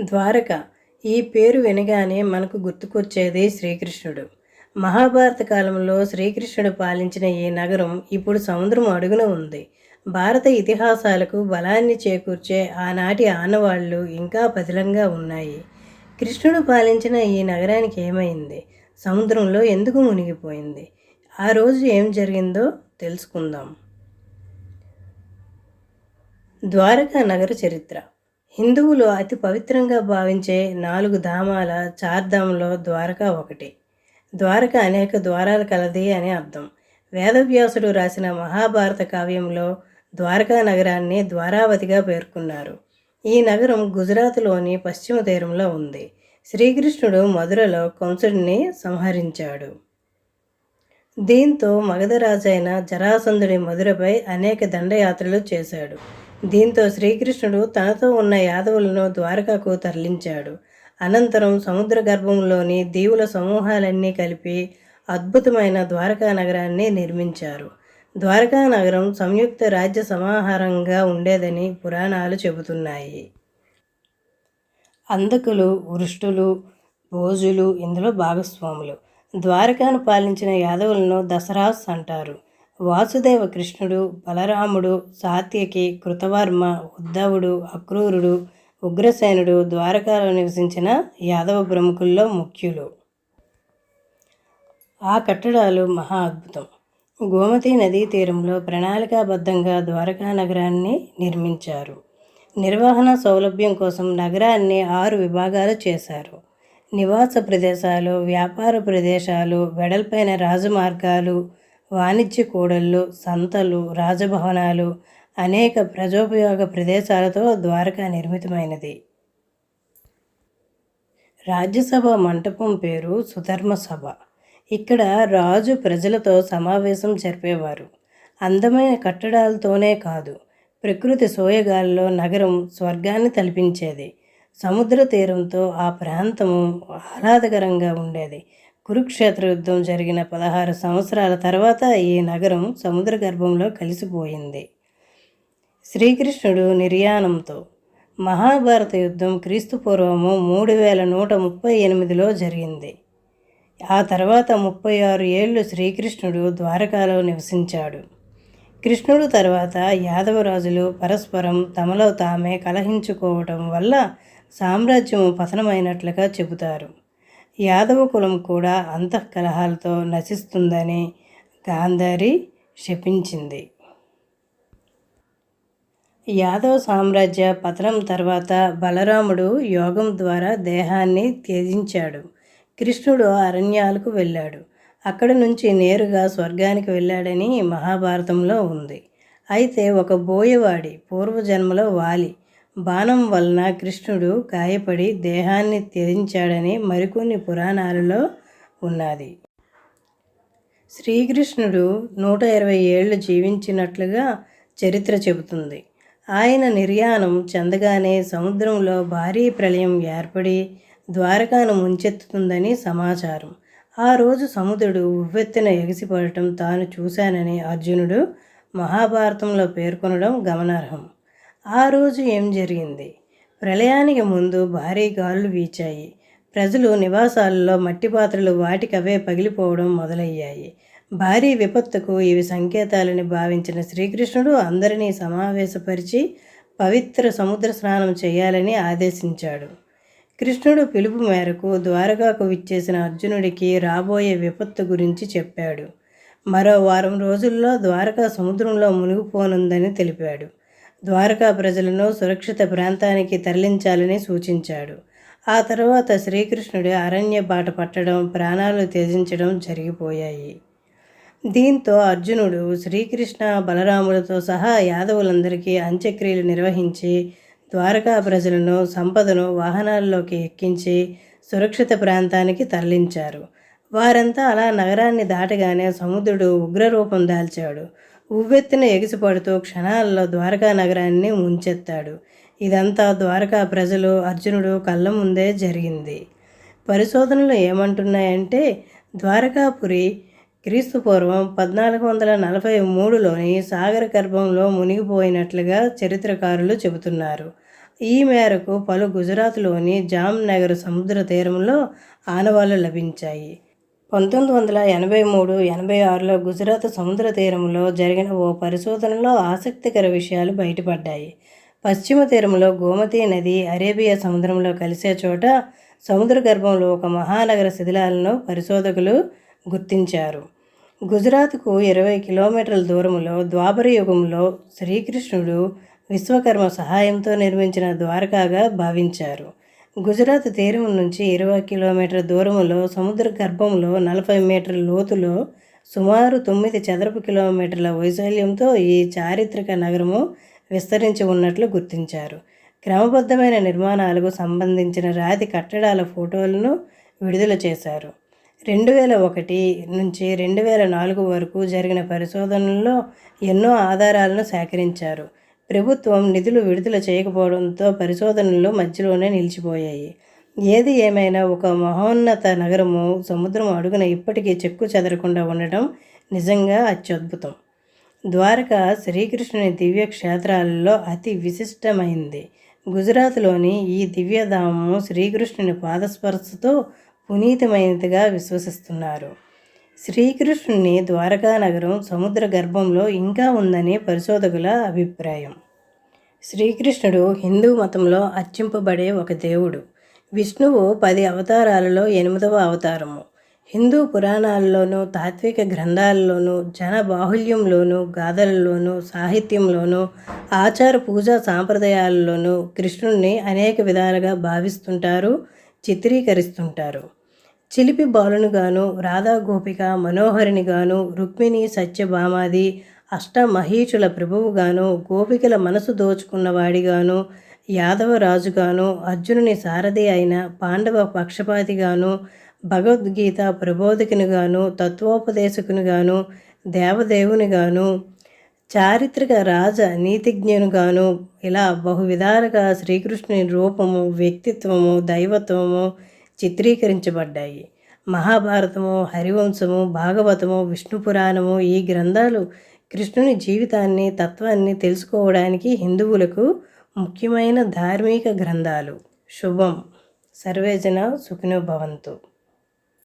ద్వారక. ఈ పేరు వినగానే మనకు గుర్తుకొచ్చేది శ్రీకృష్ణుడు. మహాభారత కాలంలో శ్రీకృష్ణుడు పాలించిన ఈ నగరం ఇప్పుడు సముద్రం అడుగున ఉంది. భారత ఇతిహాసాలకు బలాన్ని చేకూర్చే ఆనాటి ఆనవాళ్ళు ఇంకా పదిలంగా ఉన్నాయి. కృష్ణుడు పాలించిన ఈ నగరానికి ఏమైంది? సముద్రంలో ఎందుకు మునిగిపోయింది? ఆ రోజు ఏం జరిగిందో తెలుసుకుందాం. ద్వారకా నగర చరిత్ర. హిందువులు అతి పవిత్రంగా భావించే నాలుగు ధామాల చార్ధాంలో ద్వారకా ఒకటి. ద్వారక అనేక ద్వారాలు కలది అని అర్థం. వేదవ్యాసుడు రాసిన మహాభారత కావ్యంలో ద్వారకా నగరాన్ని ద్వారావతిగా పేర్కొన్నారు. ఈ నగరం గుజరాత్లోని పశ్చిమ తీరంలో ఉంది. శ్రీకృష్ణుడు మధురలో కంసుడిని సంహరించాడు. దీంతో మగధరాజైన జరాసంధుడి మధురపై అనేక దండయాత్రలు చేశాడు. దీంతో శ్రీకృష్ణుడు తనతో ఉన్న యాదవులను ద్వారకకు తరలించాడు. అనంతరం సముద్ర గర్భంలోని దీవుల సమూహాలన్నీ కలిపి అద్భుతమైన ద్వారకా నగరాన్ని నిర్మించారు. ద్వారకా నగరం సంయుక్త రాజ్య సమాహారంగా ఉండేదని పురాణాలు చెబుతున్నాయి. అందకులు వృష్టులు భోజులు ఇందులో భాగస్వాములు. ద్వారకాను పాలించిన యాదవులను దసరాస్ అంటారు. వాసుదేవ కృష్ణుడు బలరాముడు సాత్యకి కృతవర్మ ఉద్ధవుడు అక్రూరుడు ఉగ్రసేనుడు ద్వారకాలో నివసించిన యాదవ ప్రముఖుల్లో ముఖ్యులు. ఆ కట్టడాలు మహా అద్భుతం. గోమతి నదీ తీరంలో ప్రణాళికాబద్ధంగా ద్వారకా నగరాన్ని నిర్మించారు. నిర్వహణ సౌలభ్యం కోసం నగరాన్ని ఆరు విభాగాలు చేశారు. నివాస ప్రదేశాలు వ్యాపార ప్రదేశాలు వెడల్పైన రాజమార్గాలు వాణిజ్య కూడళ్ళు సంతలు రాజభవనాలు అనేక ప్రజోపయోగ ప్రదేశాలతో ద్వారకా నిర్మితమైనది. రాజ్యసభ మంటపం పేరు సుధర్మ సభ. ఇక్కడ రాజు ప్రజలతో సమావేశం జరిపేవారు. అందమైన కట్టడాలతోనే కాదు ప్రకృతి సోయగాల్లో నగరం స్వర్గాన్ని తలపించేది. సముద్ర తీరంతో ఆ ప్రాంతము ఆహ్లాదకరంగా ఉండేది. కురుక్షేత్ర యుద్ధం జరిగిన పదహారు సంవత్సరాల తర్వాత ఈ నగరం సముద్ర గర్భంలో కలిసిపోయింది. శ్రీకృష్ణుడు నిర్యాణంతో మహాభారత యుద్ధం క్రీస్తుపూర్వము మూడు వేల నూట ముప్పై ఎనిమిదిలో జరిగింది. ఆ తర్వాత ముప్పై ఆరు ఏళ్ళు శ్రీకృష్ణుడు ద్వారకాలో నివసించాడు. కృష్ణుడు తర్వాత యాదవరాజులు పరస్పరం తమలో తామే కలహించుకోవటం వల్ల సామ్రాజ్యము పతనమైనట్లుగా చెబుతారు. యాదవ కులం కూడా అంతఃకలహాలతో నశిస్తుందని గాంధారి శపించింది. యాదవ సామ్రాజ్య పతనం తర్వాత బలరాముడు యోగం ద్వారా దేహాన్ని త్యజించాడు. కృష్ణుడు అరణ్యాలకు వెళ్ళాడు. అక్కడ నుంచి నేరుగా స్వర్గానికి వెళ్ళాడని మహాభారతంలో ఉంది. అయితే ఒక బోయవాడి పూర్వజన్మలో వాలి. బాణం వలన కృష్ణుడు గాయపడి దేహాన్ని త్యజించాడని మరికొన్ని పురాణాలలో ఉన్నది. శ్రీకృష్ణుడు నూట ఇరవై ఏళ్ళు జీవించినట్లుగా చరిత్ర చెబుతుంది. ఆయన నిర్యాణం చెందగానే సముద్రంలో భారీ ప్రళయం ఏర్పడి ద్వారకాను ముంచెత్తుతుందని సమాచారం. ఆ రోజు సముద్రుడు ఉవ్వెత్తిన ఎగిసిపడటం తాను చూశానని అర్జునుడు మహాభారతంలో పేర్కొనడం గమనార్హం. ఆ రోజు ఏం జరిగింది? ప్రళయానికి ముందు భారీ గాలులు వీచాయి. ప్రజలు నివాసాలలో మట్టి పాత్రలు వాటికవే పగిలిపోవడం మొదలయ్యాయి. భారీ విపత్తుకు ఇవి సంకేతాలని భావించిన శ్రీకృష్ణుడు అందరినీ సమావేశపరిచి పవిత్ర సముద్ర స్నానం చేయాలని ఆదేశించాడు. కృష్ణుడు పిలుపు మేరకు ద్వారకాకు విచ్చేసిన అర్జునుడికి రాబోయే విపత్తు గురించి చెప్పాడు. మరో వారం రోజుల్లో ద్వారకా సముద్రంలో మునిగిపోనుందని తెలిపాడు. ద్వారకా ప్రజలను సురక్షిత ప్రాంతానికి తరలించాలని సూచించాడు. ఆ తర్వాత శ్రీకృష్ణుడి అరణ్య బాట పట్టడం ప్రాణాలు త్యజించడం జరిగిపోయాయి. దీంతో అర్జునుడు శ్రీకృష్ణ బలరాములతో సహా యాదవులందరికీ అంత్యక్రియలు నిర్వహించి ద్వారకా ప్రజలను సంపదను వాహనాల్లోకి ఎక్కించి సురక్షిత ప్రాంతానికి తరలించారు. వారంతా అలా నగరాన్ని దాటగానే సముద్రుడు ఉగ్రరూపం దాల్చాడు. ఉవ్వెత్తిన ఎగిసిపడుతూ క్షణాల్లో ద్వారకా నగరాన్ని ముంచెత్తాడు. ఇదంతా ద్వారకా ప్రజలు అర్జునుడు కళ్ళ ముందే జరిగింది. పరిశోధనలు ఏమంటున్నాయంటే ద్వారకాపురి క్రీస్తు పూర్వం పద్నాలుగు వందల నలభై మూడులోని సాగర గర్భంలో మునిగిపోయినట్లుగా చరిత్రకారులు చెబుతున్నారు. ఈ మేరకు పలు గుజరాత్లోని జామ్నగర్ సముద్ర తీరంలో ఆనవాళ్ళు లభించాయి. పంతొమ్మిది వందల ఎనభై మూడు ఎనభై ఆరులో గుజరాత్ సముద్ర తీరంలో జరిగిన ఓ పరిశోధనలో ఆసక్తికర విషయాలు బయటపడ్డాయి. పశ్చిమ తీరంలో గోమతి నది అరేబియా సముద్రంలో కలిసే చోట సముద్ర గర్భంలో ఒక మహానగర శిథిలాలను పరిశోధకులు గుర్తించారు. గుజరాత్కు ఇరవై కిలోమీటర్ల దూరంలో ద్వాపర యుగంలో శ్రీకృష్ణుడు విశ్వకర్మ సహాయంతో నిర్మించిన ద్వారకాగా భావించారు. గుజరాత్ తీరం నుంచి ఇరవై కిలోమీటర్ల దూరంలో సముద్ర గర్భంలో నలభై మీటర్ల లోతులో సుమారు తొమ్మిది చదరపు కిలోమీటర్ల వైశాల్యంతో ఈ చారిత్రక నగరము విస్తరించి ఉన్నట్లు గుర్తించారు. క్రమబద్ధమైన నిర్మాణాలకు సంబంధించిన రాతి కట్టడాల ఫోటోలను విడుదల చేశారు. రెండు వేల ఒకటి నుంచి రెండు వేల నాలుగు వరకు జరిగిన పరిశోధనల్లో ఎన్నో ఆధారాలను సేకరించారు. ప్రభుత్వం నిధులు విడుదల చేయకపోవడంతో పరిశోధనలు మధ్యలోనే నిలిచిపోయాయి. ఏది ఏమైనా ఒక మహోన్నత నగరము సముద్రం అడుగున ఇప్పటికీ చెక్కు చెదరకుండా ఉండటం నిజంగా అత్యద్భుతం. ద్వారక శ్రీకృష్ణుని దివ్య క్షేత్రాలలో అతి విశిష్టమైంది. గుజరాత్లోని ఈ దివ్యధామము శ్రీకృష్ణుని పాదస్పర్శతో పునీతమైనదిగా విశ్వసిస్తున్నారు. శ్రీకృష్ణుని ద్వారకా నగరం సముద్ర గర్భంలో ఇంకా ఉందని పరిశోధకుల అభిప్రాయం. శ్రీకృష్ణుడు హిందూ మతంలో అర్చింపబడే ఒక దేవుడు. విష్ణువు పది అవతారాలలో ఎనిమిదవ అవతారము. హిందూ పురాణాల్లోనూ తాత్విక గ్రంథాలలోనూ జన బాహుల్యంలోనూ గాథలలోనూ సాహిత్యంలోనూ ఆచార పూజా సాంప్రదాయాలలోనూ కృష్ణుణ్ణి అనేక విధాలుగా భావిస్తుంటారు చిత్రీకరిస్తుంటారు. చిలిపి బాలునిగాను రాధా గోపిక మనోహరినిగాను రుక్మిణి సత్యభామాది అష్టమహీషుల ప్రభువుగాను గోపికల మనసు దోచుకున్నవాడిగాను యాదవరాజుగాను అర్జునుని సారథి అయిన పాండవ పక్షపాతిగాను భగవద్గీత ప్రబోధకునిగాను తత్వోపదేశకునిగాను దేవదేవునిగాను చారిత్రక రాజ నీతిజ్ఞునిగాను ఇలా బహు విధాలుగా శ్రీకృష్ణుని రూపము వ్యక్తిత్వము దైవత్వము చిత్రీకరించబడ్డాయి. మహాభారతము హరివంశము భాగవతము విష్ణు పురాణము ఈ గ్రంథాలు కృష్ణుని జీవితాన్ని తత్వాన్ని తెలుసుకోవడానికి హిందువులకు ముఖ్యమైన ధార్మిక గ్రంథాలు. శుభం. సర్వేజన సుఖినో భవంతు.